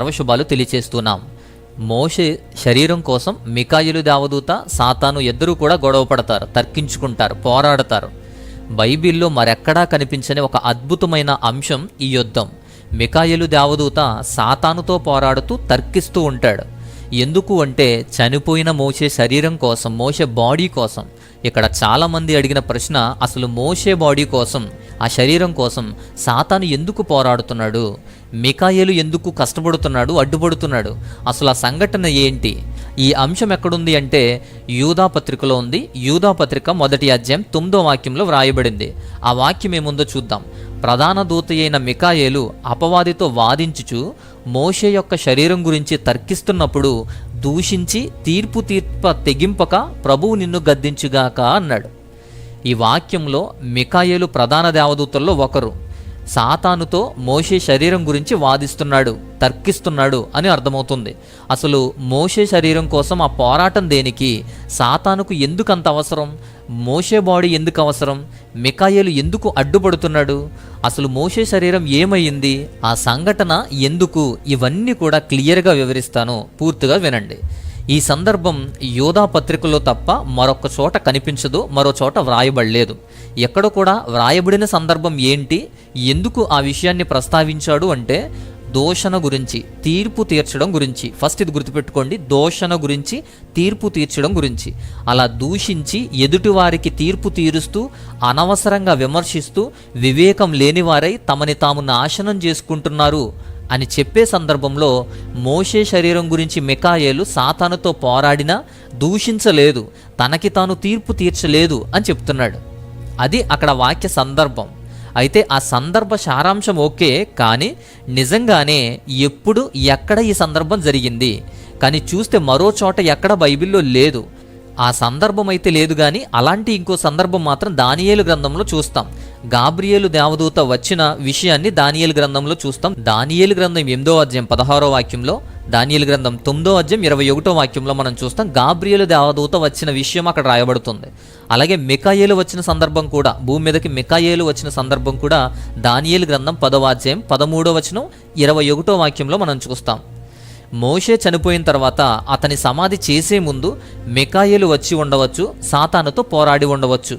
సర్వశుభాలు తెలియచేస్తున్నాం. మోషే శరీరం కోసం మికాయిలు దేవదూత సాతాను ఇద్దరూ కూడా గొడవ పడతారు తర్కించుకుంటారు పోరాడతారు. బైబిల్లో మరెక్కడా కనిపించని ఒక అద్భుతమైన అంశం ఈ యుద్ధం. మికాయిలు దేవదూత సాతానుతో పోరాడుతూ తర్కిస్తూ ఉంటాడు. ఎందుకు అంటే చనిపోయిన మోసే శరీరం కోసం మోసే బాడీ కోసం. ఇక్కడ చాలామంది అడిగిన ప్రశ్న అసలు మోసే బాడీ కోసం ఆ శరీరం కోసం సాతాను ఎందుకు పోరాడుతున్నాడు? మికాయేలు ఎందుకు కష్టపడుతున్నాడు అడ్డుపడుతున్నాడు? అసలు ఆ సంఘటన ఏంటి? ఈ అంశం ఎక్కడుంది అంటే యూదా పత్రికలో ఉంది. యూదా పత్రిక మొదటి అధ్యాయం తొమ్మిదో వాక్యంలో వ్రాయబడింది. ఆ వాక్యం ఏముందో చూద్దాం. ప్రధాన దూత అయిన మికాయేలు అపవాదితో వాదించుచు మోషే యొక్క శరీరం గురించి తర్కిస్తున్నప్పుడు దూషించి తీర్పు తీర్ప తెగింపక ప్రభువు నిన్ను గద్దించుగాక అన్నాడు. ఈ వాక్యంలో మికాయేలు ప్రధాన దేవదూతల్లో ఒకరు. సాతానుతో మోషే శరీరం గురించి వాదిస్తున్నాడు తర్కిస్తున్నాడు అని అర్థమవుతుంది. అసలు మోషే శరీరం కోసం ఆ పోరాటం దేనికి? సాతానుకు ఎందుకు అంత అవసరం? మోషే బాడీ ఎందుకు అవసరం? మికాయలు ఎందుకు అడ్డుపడుతున్నాడు? అసలు మోషే శరీరం ఏమైంది ఆ సంఘటన ఎందుకు? ఇవన్నీ కూడా క్లియర్గా వివరిస్తాను. పూర్తిగా వినండి. ఈ సందర్భం యోధా పత్రికలో తప్ప మరొక చోట కనిపించదు మరో చోట వ్రాయబడలేదు. ఎక్కడ కూడా వ్రాయబడిన సందర్భం ఏంటి ఎందుకు ఆ విషయాన్ని ప్రస్తావించాడు అంటే దోషణ గురించి తీర్పు తీర్చడం గురించి. ఫస్ట్ ఇది గుర్తుపెట్టుకోండి దోషణ గురించి తీర్పు తీర్చడం గురించి. అలా దూషించి ఎదుటివారికి తీర్పు తీరుస్తూ అనవసరంగా విమర్శిస్తూ వివేకం లేనివారై తమని తాము నాశనం చేసుకుంటున్నారు. అని చెప్పే సందర్భంలో మోషే శరీరం గురించి మికాయేలు సాతానుతో పోరాడినా దూషించలేదు. తనకి తాను తీర్పు తీర్చలేదు అని చెప్తున్నాడు. అది అక్కడ వాక్య సందర్భం. అయితే ఆ సందర్భ సారాంశం ఓకే కానీ నిజంగానే ఎప్పుడు ఎక్కడ ఈ సందర్భం జరిగింది? కానీ చూస్తే మరో చోట ఎక్కడ బైబిల్లో లేదు. ఆ సందర్భం అయితే లేదు కానీ అలాంటి ఇంకో సందర్భం మాత్రం దానియేలు గ్రంథంలో చూస్తాం. గాబ్రియేలు దేవదూత వచ్చిన విషయాన్ని దానియేలు గ్రంథంలో చూస్తాం. దానియేలు గ్రంథం ఎనిమిదో అధ్యాయం పదహారో వాక్యంలో దానియేలు గ్రంథం తొమ్మిదో అధ్యాయం ఇరవై ఒకటో వాక్యంలో మనం చూస్తాం గాబ్రియేలు దేవదూత వచ్చిన విషయం అక్కడ రాయబడుతుంది. అలాగే మికాయేలు వచ్చిన సందర్భం కూడా భూమి మీదకి మికాయేలు వచ్చిన సందర్భం కూడా దానియేలు గ్రంథం పదవ అధ్యాయం పదమూడో వచనం ఇరవై ఒకటో వాక్యంలో మనం చూస్తాం. మోషే చనిపోయిన తర్వాత అతని సమాధి చేసే ముందు మికాయేలు వచ్చి ఉండవచ్చు సాతానుతో పోరాడి ఉండవచ్చు.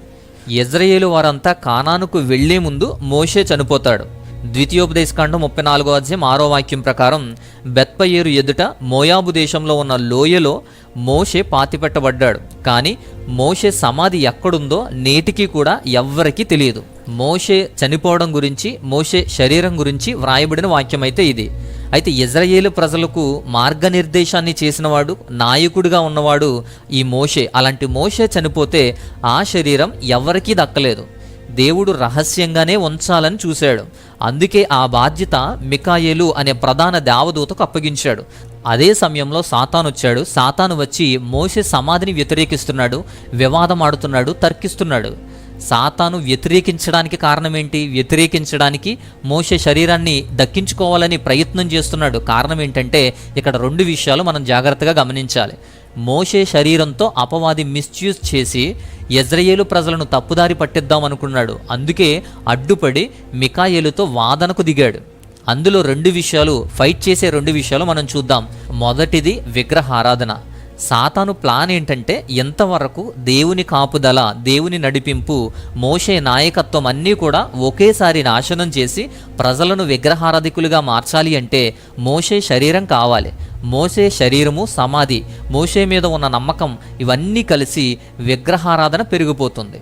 ఇజ్రాయేలు వారంతా కానానుకు వెళ్ళే ముందు మోషే చనిపోతాడు. ద్వితీయోపదేశకాండం ముప్పై నాలుగో అధ్యాయం ఆరో వాక్యం ప్రకారం బెత్పయేరు ఎదుట మోయాబు దేశంలో ఉన్న లోయలో మోషే పాతిపెట్టబడ్డాడు. కానీ మోషే సమాధి ఎక్కడుందో నేటికి కూడా ఎవ్వరికీ తెలియదు. మోషే చనిపోవడం గురించి మోషే శరీరం గురించి వ్రాయబడిన వాక్యం అయితే ఇది. అయితే ఇజ్రాయేలు ప్రజలకు మార్గనిర్దేశాన్ని చేసినవాడు నాయకుడిగా ఉన్నవాడు ఈ మోషే. అలాంటి మోషే చనిపోతే ఆ శరీరం ఎవరికీ దక్కలేదు. దేవుడు రహస్యంగానే ఉంచాలని చూశాడు. అందుకే ఆ బాధ్యత మికాయేలు అనే ప్రధాన దేవదూతకు అప్పగించాడు. అదే సమయంలో సాతాను వచ్చాడు. సాతాను వచ్చి మోసే సమాధిని వ్యతిరేకిస్తున్నాడు వివాదం ఆడుతున్నాడు తర్కిస్తున్నాడు. సాతాను వ్యతిరేకించడానికి కారణం ఏంటి వ్యతిరేకించడానికి మోసే శరీరాన్ని దక్కించుకోవాలని ప్రయత్నం చేస్తున్నాడు. కారణం ఏంటంటే ఇక్కడ రెండు విషయాలు మనం జాగ్రత్తగా గమనించాలి. మోషే శరీరంతో అపవాది మిస్యూజ్ చేసి ఇజ్రాయేలు ప్రజలను తప్పుదారి పట్టిద్దాం అనుకున్నాడు. అందుకే అడ్డుపడి మికాయేలుతో వాదనకు దిగాడు. అందులో రెండు విషయాలు ఫైట్ చేసే రెండు విషయాలు మనం చూద్దాం. మొదటిది విగ్రహారాధన. సాతాను ప్లాన్ ఏంటంటే ఎంతవరకు దేవుని కాపుదల దేవుని నడిపింపు మోషే నాయకత్వం అన్నీ కూడా ఒకేసారి నాశనం చేసి ప్రజలను విగ్రహారాధికులుగా మార్చాలి అంటే మోషే శరీరం కావాలి. మోసే శరీరము సమాధి. మోషే మీద ఉన్న నమ్మకం ఇవన్నీ కలిసి విగ్రహారాధన పెరిగిపోతుంది.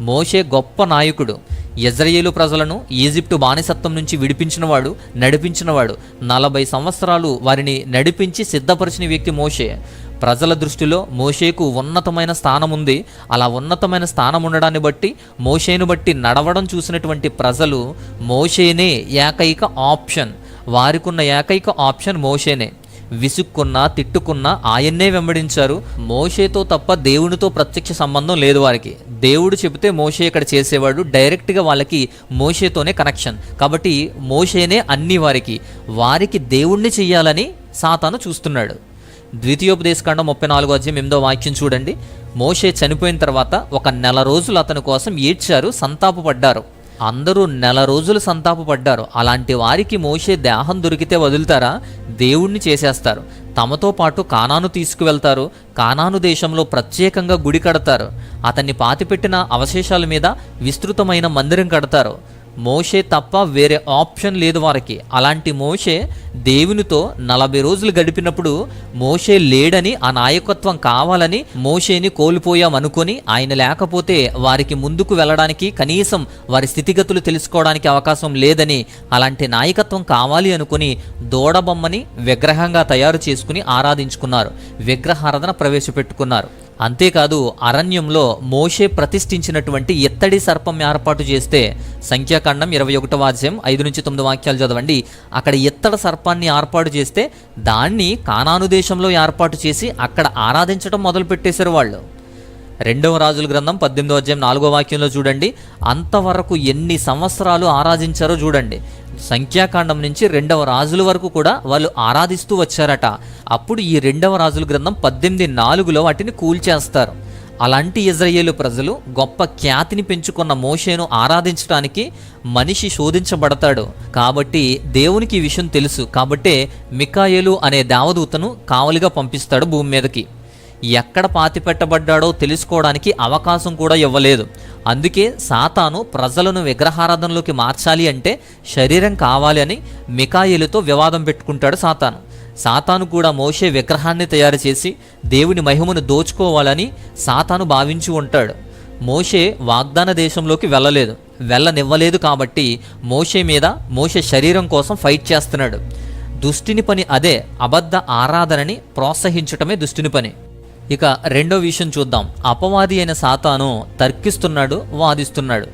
మోషే గొప్ప నాయకుడు. ఇజ్రాయేలు ప్రజలను ఈజిప్టు బానిసత్వం నుంచి విడిపించినవాడు నడిపించినవాడు. నలభై సంవత్సరాలు వారిని నడిపించి సిద్ధపరిచిన వ్యక్తి మోషే. ప్రజల దృష్టిలో మోషేకు ఉన్నతమైన స్థానం ఉంది అలా ఉన్నతమైన స్థానం ఉండడాన్ని బట్టి మోషేను బట్టి నడవడం చూసినటువంటి ప్రజలు మోషేనే ఏకైక ఆప్షన్. వారికున్న ఏకైక ఆప్షన్ మోషేనే. విసుక్కున్నా తిట్టుకున్నా ఆయన్నే వెంబడించారు. మోషేతో తప్ప దేవునితో ప్రత్యక్ష సంబంధం లేదు వారికి. దేవుడు చెబితే మోషే ఇక్కడ చేసేవాడు డైరెక్ట్గా వాళ్ళకి మోషేతోనే కనెక్షన్. కాబట్టి మోషేనే అన్ని వారికి. వారికి దేవుణ్ణి చెయ్యాలని సాతాను చూస్తున్నాడు. ద్వితీయోపదేశకాండం ముప్పై నాలుగో అధ్యాయం ఎనిమిదో వాక్యం చూడండి. మోషే చనిపోయిన తర్వాత ఒక నెల రోజులు అతని కోసం ఏడ్చారు సంతాపపడ్డారు. అందరూ నెల రోజులు సంతాపపడ్డారు. అలాంటి వారికి మోషే దేహం దొరికితే వదులుతారా? దేవుణ్ణి చేసేస్తారు. తమతో పాటు కానాను తీసుకువెళ్తారు. కానాను దేశంలో ప్రత్యేకంగా గుడి కడతారు. అతన్ని పాతిపెట్టిన అవశేషాల మీద విస్తృతమైన మందిరం కడతారు. మోషే తప్ప వేరే ఆప్షన్ లేదు వారికి. అలాంటి మోషే దేవునితో నలభై రోజులు గడిపినప్పుడు మోషే లేడని ఆ నాయకత్వం కావాలని మోషేని కోల్పోయామనుకొని ఆయన లేకపోతే వారికి ముందుకు వెళ్ళడానికి కనీసం వారి స్థితిగతులు తెలుసుకోవడానికి అవకాశం లేదని అలాంటి నాయకత్వం కావాలి అనుకుని దూడబొమ్మని విగ్రహంగా తయారు చేసుకుని ఆరాధించుకున్నారు. విగ్రహారాధన ప్రవేశపెట్టుకున్నారు. అంతేకాదు అరణ్యంలో మోషే ప్రతిష్ఠించినటువంటి ఎత్తడి సర్పం ఏర్పాటు చేస్తే సంఖ్యాకాండం ఇరవై ఒకటో అధ్యాయం ఐదు నుంచి తొమ్మిది వాక్యాలు చదవండి. అక్కడ ఎత్తడ సర్పాన్ని ఏర్పాటు చేస్తే దాన్ని కానాను దేశంలో ఏర్పాటు చేసి అక్కడ ఆరాధించడం మొదలు పెట్టేశారు వాళ్ళు. రెండవ రాజుల గ్రంథం పద్దెనిమిదో అధ్యాయం నాలుగో వాక్యంలో చూడండి. అంతవరకు ఎన్ని సంవత్సరాలు ఆరాధించారో చూడండి. సంఖ్యాకాండం నుంచి రెండవ రాజుల వరకు కూడా వాళ్ళు ఆరాధిస్తూ వచ్చారట. అప్పుడు ఈ రెండవ రాజుల గ్రంథం పద్దెనిమిది నాలుగులో వాటిని కూల్చేస్తారు. అలాంటి ఇజ్రాయేలు ప్రజలు గొప్ప ఖ్యాతిని పెంచుకున్న మోషేను ఆరాధించడానికి మనిషి శోధించబడతాడు. కాబట్టి దేవునికి ఈ విషయం తెలుసు. కాబట్టే మికాయేలు అనే దేవదూతను కావలిగా పంపిస్తాడు భూమి మీదకి. ఎక్కడ పాతిపెట్టబడ్డాడో తెలుసుకోవడానికి అవకాశం కూడా ఇవ్వలేదు. అందుకే సాతాను ప్రజలను విగ్రహారాధనలోకి మార్చాలి అంటే శరీరం కావాలి అని మికాయిలతో వివాదం పెట్టుకుంటాడు సాతాను. సాతాను కూడా మోషే విగ్రహాన్ని తయారు చేసి దేవుని మహిమను దోచుకోవాలని సాతాను భావించి ఉంటాడు. మోషే వాగ్దాన దేశంలోకి వెళ్ళలేదు. వెళ్ళనివ్వలేదు కాబట్టి మోషే మీద మోషే శరీరం కోసం ఫైట్ చేస్తున్నాడు. దుష్టిని పని అదే అబద్ధ ఆరాధనని ప్రోత్సహించటమే దుష్టిని పని. ఇక రెండో విషయం చూద్దాం. అపవాది అయిన సాతాను తర్కిస్తున్నాడు వాదిస్తున్నాడు.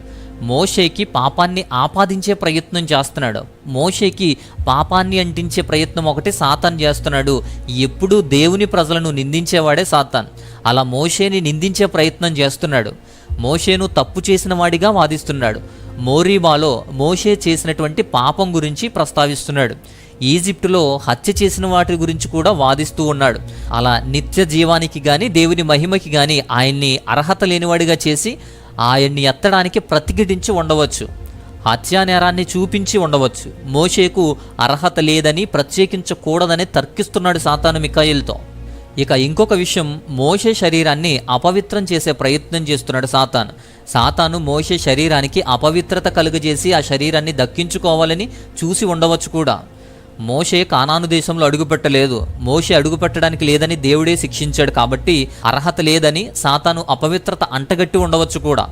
మోషేకి పాపాన్ని ఆపాదించే ప్రయత్నం చేస్తున్నాడు. మోషేకి పాపాన్ని అంటించే ప్రయత్నం ఒకటి సాతాన్ చేస్తున్నాడు. ఎప్పుడూ దేవుని ప్రజలను నిందించేవాడే సాతాన్. అలా మోషేని నిందించే ప్రయత్నం చేస్తున్నాడు. మోషేను తప్పు చేసిన వాడిగా వాదిస్తున్నాడు. మోరీబాలో మోషే చేసినటువంటి పాపం గురించి ప్రస్తావిస్తున్నాడు. ఈజిప్టులో హత్య చేసిన వాటి గురించి కూడా వాదిస్తూ ఉన్నాడు. అలా నిత్య జీవానికి కానీ దేవుని మహిమకి కానీ ఆయన్ని అర్హత లేనివాడిగా చేసి ఆయన్ని ఎత్తడానికి ప్రతిఘటించి ఉండవచ్చు. హత్యా నేరాన్ని చూపించి ఉండవచ్చు. మోషేకు అర్హత లేదని ప్రత్యేకించకూడదని తర్కిస్తున్నాడు సాతాను మికాయిల్తో ఇక ఇంకొక విషయం మోషే శరీరాన్ని అపవిత్రం చేసే ప్రయత్నం చేస్తున్నాడు సాతాన్. సాతాను మోషే శరీరానికి అపవిత్రత కలుగజేసి ఆ శరీరాన్ని దక్కించుకోవాలని చూసి ఉండవచ్చు కూడా. మోషే కానాను దేశంలో అడుగుపెట్టలేదు. మోషే అడుగుపెట్టడానికి లేదని దేవుడే శిక్షించాడు కాబట్టి అర్హత లేదని సాతాను అపవిత్రత అంటగట్టి ఉండవచ్చు కూడా.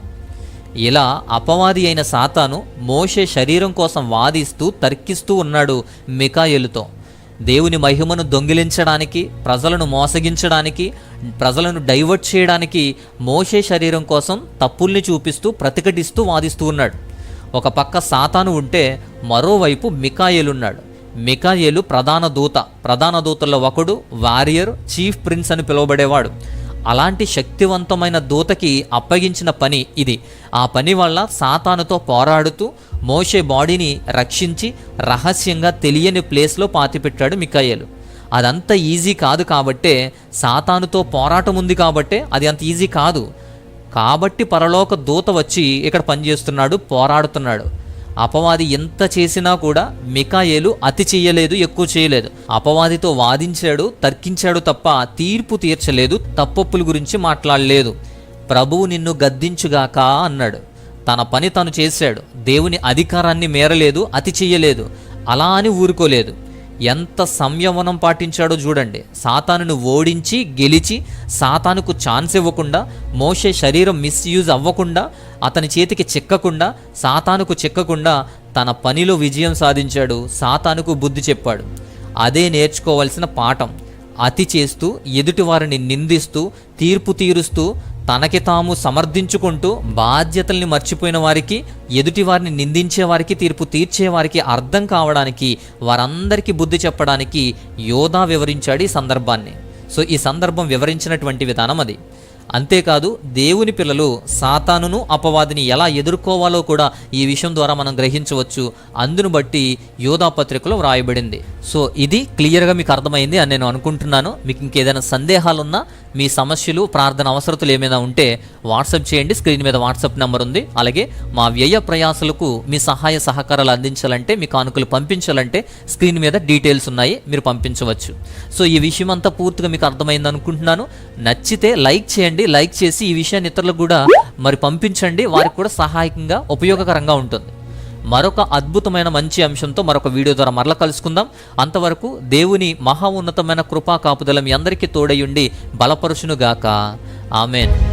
ఇలా అపవాది అయిన సాతాను మోషే శరీరం కోసం వాదిస్తూ తర్కిస్తూ ఉన్నాడు మికాయలుతో దేవుని మహిమను దొంగిలించడానికి ప్రజలను మోసగించడానికి ప్రజలను డైవర్ట్ చేయడానికి మోషే శరీరం కోసం తప్పుల్ని చూపిస్తూ ప్రతిఘటిస్తూ వాదిస్తూ ఉన్నాడు. ఒక పక్క సాతాను ఉంటే మరోవైపు మికాయలున్నాడు మికాయేలు ప్రధాన దూత. ప్రధాన దూతల్లో ఒకడు వారియర్ చీఫ్ ప్రిన్స్ అని పిలువబడేవాడు. అలాంటి శక్తివంతమైన దూతకి అప్పగించిన పని ఇది. ఆ పని వల్ల సాతానుతో పోరాడుతూ మోషే బాడీని రక్షించి రహస్యంగా తెలియని ప్లేస్లో పాతిపెట్టాడు మికాయేలు అదంత ఈజీ కాదు కాబట్టే సాతానుతో పోరాటం ఉంది కాబట్టే అది అంత ఈజీ కాదు. కాబట్టి పరలోక దూత వచ్చి ఇక్కడ పనిచేస్తున్నాడు పోరాడుతున్నాడు. అపవాది ఎంత చేసినా కూడా మికాయేలు అతి చేయలేదు ఎక్కువ చేయలేదు. అపవాదితో వాదించాడు తర్కించాడు తప్ప తీర్పు తీర్చలేదు తప్పొప్పుల గురించి మాట్లాడలేదు. ప్రభువు నిన్ను గద్దించుగాక అన్నాడు. తన పని తను చేశాడు. దేవుని అధికారాన్ని మేరలేదు అతి చెయ్యలేదు అలా అని ఊరుకోలేదు. ఎంత సంయమనం పాటించాడో చూడండి. సాతానును ఓడించి గెలిచి సాతానుకు ఛాన్స్ ఇవ్వకుండా మోషే శరీరం మిస్యూజ్ అవ్వకుండా అతని చేతికి చిక్కకుండా సాతానుకు చిక్కకుండా తన పనిలో విజయం సాధించాడు సాతానుకు బుద్ధి చెప్పాడు. అదే నేర్చుకోవాల్సిన పాఠం. అతి చేస్తూ ఎదుటివారిని నిందిస్తూ తీర్పు తీరుస్తూ తనకి తాము సమర్థించుకుంటూ బాధ్యతల్ని మర్చిపోయిన వారికి ఎదుటి వారిని నిందించే వారికి తీర్పు తీర్చే వారికి అర్థం కావడానికి వారందరికీ బుద్ధి చెప్పడానికి యోధా వివరించాడు ఈ సందర్భాన్ని. సో ఈ సందర్భం వివరించినటువంటి విధానం అది. అంతేకాదు దేవుని పిల్లలు సాతానును అపవాదిని ఎలా ఎదుర్కోవాలో కూడా ఈ విషయం ద్వారా మనం గ్రహించవచ్చు. అందును బట్టి యోధా పత్రికలో వ్రాయబడింది. సో ఇది క్లియర్గా మీకు అర్థమైంది అని నేను అనుకుంటున్నాను. మీకు ఇంకేదైనా సందేహాలున్నా మీ సమస్యలు ప్రార్థన అవసరతలు ఏమైనా ఉంటే వాట్సాప్ చేయండి. స్క్రీన్ మీద వాట్సాప్ నెంబర్ ఉంది. అలాగే మా వ్యయ ప్రయాసలకు మీ సహాయ సహకారాలు అందించాలంటే మీ కానుకలు పంపించాలంటే స్క్రీన్ మీద డీటెయిల్స్ ఉన్నాయి. మీరు పంపించవచ్చు. సో ఈ విషయం అంతా పూర్తిగా మీకు అర్థమైంది అనుకుంటున్నాను నచ్చితే లైక్ చేయండి. చేయండి లైక్ చేసి ఈ విషయాన్ని ఇతరులకు కూడా మరి పంపించండి. వారికి కూడా సహాయకంగా ఉపయోగకరంగా ఉంటుంది. మరొక అద్భుతమైన మంచి అంశంతో మరొక వీడియో ద్వారా మరల కలుసుకుందాం. అంతవరకు దేవుని మహా ఉన్నతమైన కృపా కాపుదల మీ అందరికీ తోడయుండి బలపరుచునుగాక. ఆమెన్.